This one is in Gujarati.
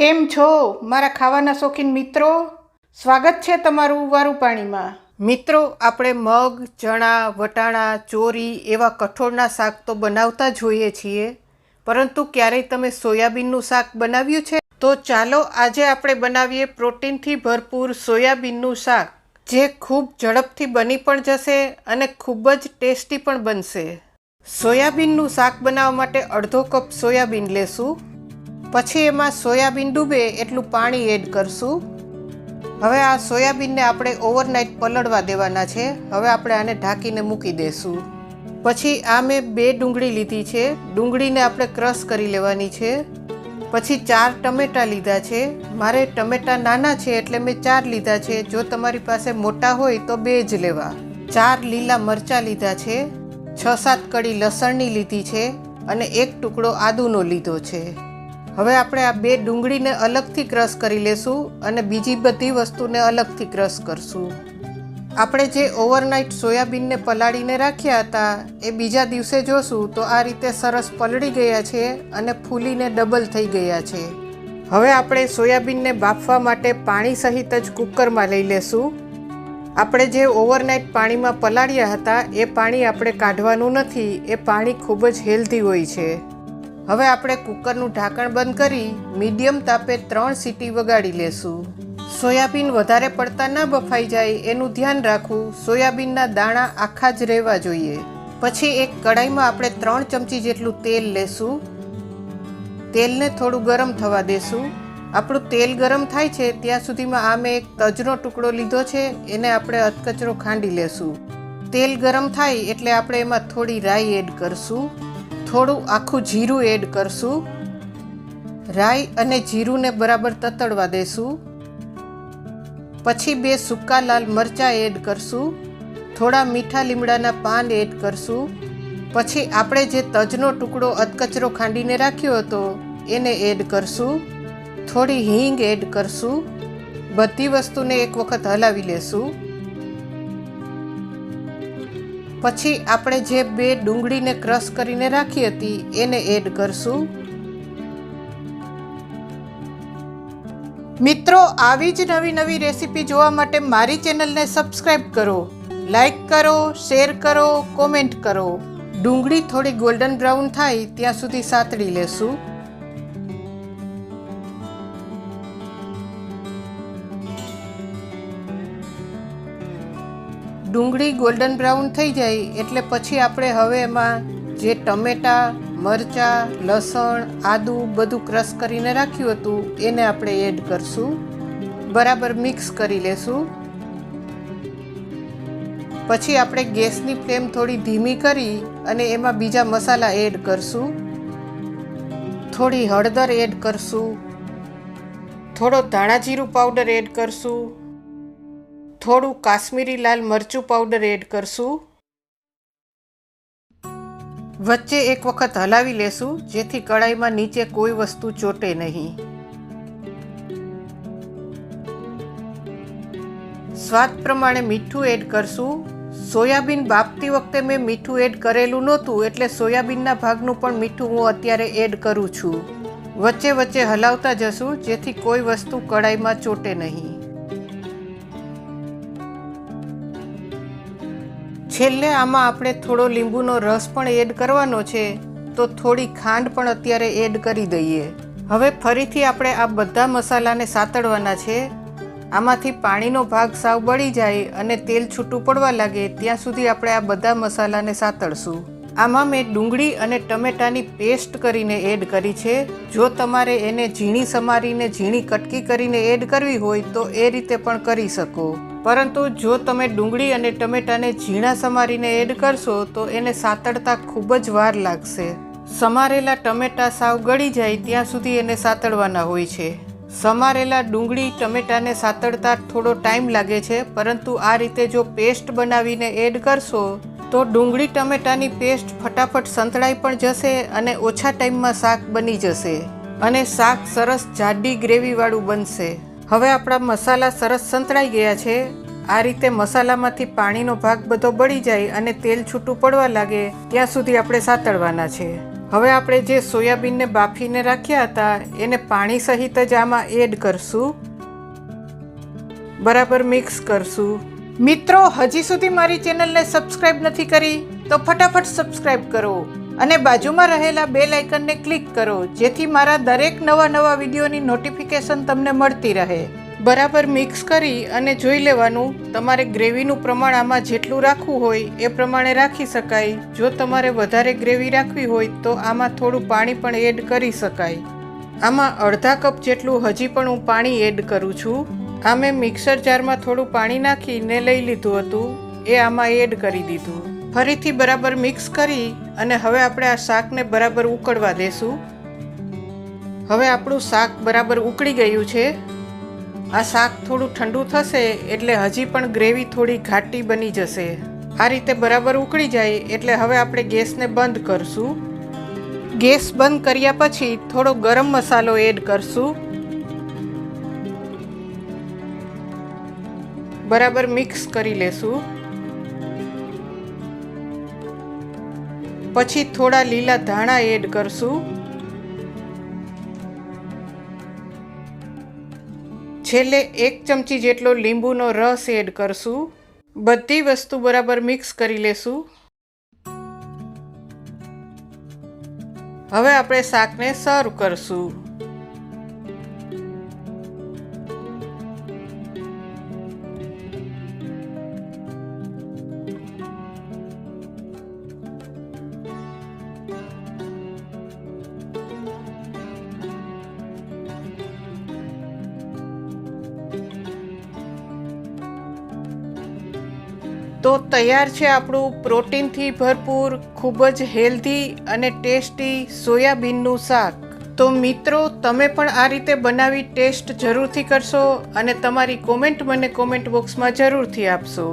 કેમ છો? મારા ખાવાના શોખીન મિત્રો, સ્વાગત છે તમારું વારું પાણીમાં મિત્રો, આપણે મગ, ચણા, વટાણા, ચોરી એવા કઠોળના શાક તો બનાવતા જોઈએ છીએ, પરંતુ ક્યારેય તમે સોયાબીનનું શાક બનાવ્યું છે? તો ચાલો આજે આપણે બનાવીએ પ્રોટીનથી ભરપૂર સોયાબીનનું શાક, જે ખૂબ ઝડપથી બની પણ જશે અને ખૂબ જ ટેસ્ટી પણ બનશે. સોયાબીનનું શાક બનાવવા માટે અડધો કપ સોયાબીન લેશું. પછી એમાં સોયાબીન ડૂબે એટલું પાણી એડ કરશું. હવે આ સોયાબીનને આપણે ઓવરનાઇટ પલળવા દેવાના છે. હવે આપણે આને ઢાંકીને મૂકી દેશું. પછી આ મેં બે ડુંગળી લીધી છે. ડુંગળીને આપણે ક્રશ કરી લેવાની છે. પછી ચાર ટમેટાં લીધા છે. મારે ટમેટાં નાના છે એટલે મેં ચાર લીધા છે. જો તમારી પાસે મોટા હોય તો બે જ લેવા. ચાર લીલા મરચાં લીધા છે. છ સાત કડી લસણની લીધી છે અને એક ટુકડો આદુનો લીધો છે. હવે આપણે આ બે ડુંગળીને અલગથી ક્રશ કરી લેશું અને બીજી બધી વસ્તુને અલગથી ક્રશ કરશું. આપણે જે ઓવરનાઇટ સોયાબીનને પલાળીને રાખ્યા હતા, એ બીજા દિવસે જોશું તો આ રીતે સરસ પલળી ગયા છે અને ફૂલીને ડબલ થઈ ગયા છે. હવે આપણે સોયાબીનને બાફવા માટે પાણી સહિત જ કુકરમાં લઈ લેશું. આપણે જે ઓવરનાઇટ પાણીમાં પલાળ્યા હતા, એ પાણી આપણે કાઢવાનું નથી, એ પાણી ખૂબ જ હેલ્ધી હોય છે. હવે આપણે કુકરનું ઢાંકણ બંધ કરી મીડિયમ તાપે ત્રણ સીટી વગાડી લેશું. સોયાબીન વધારે પડતા ના બફાઈ જાય એનું ધ્યાન રાખવું, સોયાબીનના દાણા આખા જ રહેવા જોઈએ. પછી એક કડાઈમાં આપણે ત્રણ ચમચી જેટલું તેલ લેશું. તેલને થોડું ગરમ થવા દેશું. આપણું તેલ ગરમ થાય છે ત્યાં સુધીમાં આ મેં એક તજનો ટુકડો લીધો છે, એને આપણે અધકચરો ખાંડી લેશું. તેલ ગરમ થાય એટલે આપણે એમાં થોડી રાઈ એડ કરશું. થોડું આખું જીરું એડ કરશું. રાઈ અને જીરુંને બરાબર તતડવા દેશું. પછી બે સૂકા લાલ મરચાં એડ કરશું. થોડા મીઠા લીમડાના પાન એડ કરશું. પછી આપણે જે તજનો ટુકડો અધકચરો ખાંડીને રાખ્યો હતો, એને એડ કરશું. થોડી હિંગ એડ કરશું. બધી વસ્તુને એક વખત હલાવી લેશું. પછી આપણે જે બે ડુંગળીને ક્રશ કરીને રાખી હતી, એને એડ કરશું. મિત્રો, આવી જ નવી નવી રેસીપી જોવા માટે મારી ચેનલને સબસ્ક્રાઈબ કરો લાઈક કરો, શેર કરો, કોમેન્ટ કરો. ડુંગળી થોડી ગોલ્ડન બ્રાઉન થાય, ત્યાં સુધી સાતળી લેશું. ડુંગળી ગોલ્ડન બ્રાઉન થઈ જાય એટલે પછી આપણે હવે એમાં જે ટમેટાં, મરચાં, લસણ, આદું બધું ક્રશ કરીને રાખ્યું હતું, એને આપણે એડ કરશું. બરાબર મિક્સ કરી લેશું. પછી આપણે ગેસની ફ્લેમ થોડી ધીમી કરી અને એમાં બીજા મસાલા એડ કરશું. થોડી હળદર એડ કરશું. થોડો ધાણાજીરું પાવડર એડ કરશું. થોડું કાશ્મીરી લાલ મરચું પાવડર એડ કરશું. વચ્ચે એક વખત હલાવી લેશું, જેથી કડાઈમાં નીચે કોઈ વસ્તુ ચોટે નહીં. સ્વાદ પ્રમાણે મીઠું એડ કરશું. સોયાબીન બાફતી વખતે મેં મીઠું એડ કરેલું નહોતું, એટલે સોયાબીનના ભાગનું પણ મીઠું હું અત્યારે એડ કરું છું. વચ્ચે વચ્ચે હલાવતા જશું, જેથી કોઈ વસ્તુ કડાઈમાં ચોટે નહીં. છેલ્લે આમાં આપણે થોડો લીંબુનો રસ પણ એડ કરવાનો છે, તો થોડી ખાંડ પણ અત્યારે એડ કરી દઈએ. હવે ફરીથી આપણે આ બધા મસાલાને સાતડવાના છે. આમાંથી પાણીનો ભાગ સાવ બળી જાય અને તેલ છૂટું પડવા લાગે, ત્યાં સુધી આપણે આ બધા મસાલાને સાતળશું આમાં મેં ડુંગળી અને ટમેટાની પેસ્ટ કરીને એડ કરી છે. જો તમારે એને ઝીણી સમારીને ઝીણી કટકી કરીને એડ કરવી હોય તો એ રીતે પણ કરી શકો. પરંતુ જો તમે ડુંગળી અને ટમેટાને ઝીણા સમારીને એડ કરશો તો એને સાતડતા ખૂબ જ વાર લાગશે. સમારેલા ટમેટા સાવ ગળી જાય ત્યાં સુધી એને સાતડવાના હોય છે. સમારેલા ડુંગળી ટમેટાને સાતડતા થોડો ટાઈમ લાગે છે, પરંતુ આ રીતે જો પેસ્ટ બનાવીને એડ કરશો તો ડુંગળી ટમેટાની પેસ્ટ ફટાફટ સંતળાઈ પણ જશે અને ઓછા ટાઈમમાં શાક બની જશે અને શાક સરસ જાડી ગ્રેવીવાળું બનશે. હવે આપણા મસાલા સરસ સંતળાઈ ગયા છે. આ રીતે મસાલામાંથી પાણીનો ભાગ બધો બળી જાય અને તેલ છૂટું પડવા લાગે ત્યાં સુધી આપણે સાતળવાના છે. હવે આપણે જે સોયાબીનને બાફીને રાખ્યા હતા, એને પાણી સહિત જ આમાં એડ કરશું. બરાબર મિક્સ કરશું. મિત્રો, હજી સુધી મારી ચેનલને સબસ્ક્રાઇબ નથી કરી, તો ફટાફટ સબસ્ક્રાઇબ કરો અને બાજુમાં રહેલા બેલ આઇકનને ક્લિક કરો, જેથી મારા દરેક નવા નવા વિડીયોની નોટિફિકેશન તમને મળતી રહે. બરાબર મિક્સ કરી અને જોઈ લેવાનું, તમારે ગ્રેવીનું પ્રમાણ આમાં જેટલું રાખવું હોય એ પ્રમાણે રાખી શકાય. જો તમારે વધારે ગ્રેવી રાખવી હોય, તો આમાં થોડું પાણી પણ એડ કરી શકાય. આમાં અડધા કપ જેટલું હજી પણ હું પાણી એડ કરું છું. આ મેં મિક્સર જારમાં થોડું પાણી નાખીને લઈ લીધું હતું. એ આમાં એડ કરી દીધું. ફરીથી બરાબર મિક્સ કરી અને હવે આપણે આ શાકને બરાબર ઉકળવા દેશું. હવે આપણું શાક બરાબર ઉકળી ગયું છે. આ શાક થોડું ઠંડુ થશે એટલે હજી પણ ગ્રેવી થોડી ઘાટી બની જશે. આ રીતે બરાબર ઉકળી જાય એટલે હવે આપણે ગેસને બંધ કરશું. ગેસ બંધ કર્યા પછી થોડો ગરમ મસાલો એડ કરશું. બરાબર મિક્સ કરી લેશું. પછી થોડા લીલા ધાણા એડ કરશું. છેલ્લે એક ચમચી જેટલો લીંબુનો રસ એડ કરશું. બધી વસ્તુ બરાબર મિક્સ કરી લેશું. હવે આપણે શાકને સર્વ કરશું. તો તૈયાર છે આપણું પ્રોટીનથી ભરપૂર, ખૂબ જ હેલ્ધી અને ટેસ્ટી સોયાબીનનું શાક. તો મિત્રો, તમે પણ આ રીતે બનાવી ટેસ્ટ જરૂરથી કરશો અને તમારી કોમેન્ટ મને કોમેન્ટ બોક્સમાં જરૂરથી આપશો.